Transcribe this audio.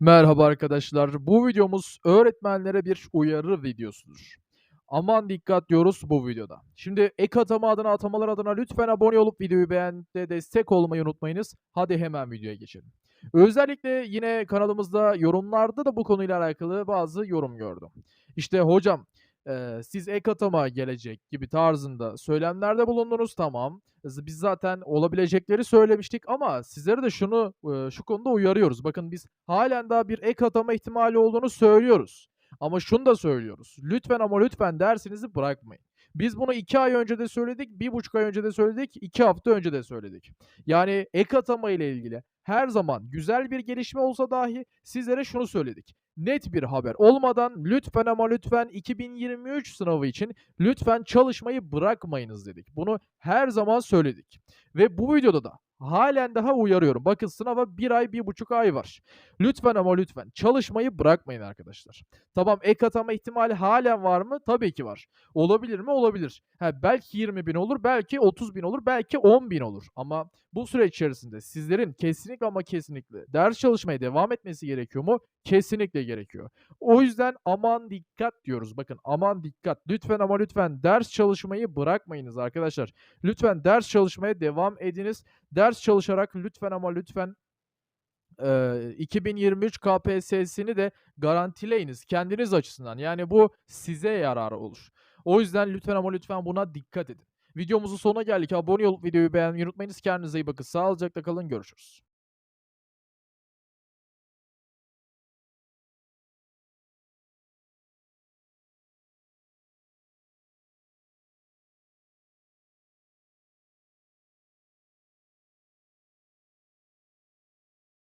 Merhaba arkadaşlar. Bu videomuz öğretmenlere bir uyarı videosudur. Aman dikkat diyoruz bu videoda. Şimdi ek atama adına atamalar adına lütfen abone olup videoyu beğenip de destek olmayı unutmayınız. Hadi hemen videoya geçelim. Özellikle yine kanalımızda yorumlarda da bu konuyla alakalı bazı yorum gördüm. İşte hocam siz ek atama gelecek gibi tarzında söylemlerde bulundunuz tamam. Biz zaten olabilecekleri söylemiştik ama sizlere de şunu şu konuda uyarıyoruz. Bakın biz halen daha bir ek atama ihtimali olduğunu söylüyoruz. Ama şunu da söylüyoruz. Lütfen ama lütfen dersinizi bırakmayın. Biz bunu 2 ay önce de söyledik, bir buçuk ay önce de söyledik, 2 hafta önce de söyledik. Yani ek atama ile ilgili her zaman güzel bir gelişme olsa dahi sizlere şunu söyledik. Net bir haber olmadan lütfen ama lütfen 2023 sınavı için lütfen çalışmayı bırakmayınız dedik. Bunu her zaman söyledik. Ve bu videoda da halen daha uyarıyorum. Bakın sınava 1 ay, bir buçuk ay var. Lütfen ama lütfen çalışmayı bırakmayın arkadaşlar. Tamam ek atama ihtimali halen var mı? Tabii ki var. Olabilir mi? Olabilir. Ha, belki 20 bin olur, belki 30 bin olur, belki 10 bin olur. Ama bu süre içerisinde sizlerin kesinlikle ama kesinlikle ders çalışmaya devam etmesi gerekiyor mu? Kesinlikle gerekiyor. O yüzden aman dikkat diyoruz. Bakın aman dikkat. Lütfen ama lütfen ders çalışmayı bırakmayınız arkadaşlar. Lütfen ders çalışmaya devam ediniz. Ders çalışarak lütfen ama lütfen Eee, 2023 KPSS'ni de garantileyiniz kendiniz açısından. Yani bu size yarar olur. O yüzden lütfen ama lütfen buna dikkat edin. Videomuzun sonuna geldik. Abone olup videoyu beğenmeyi unutmayınız. Kendinize iyi bakın. Sağlıcakla kalın. Görüşürüz.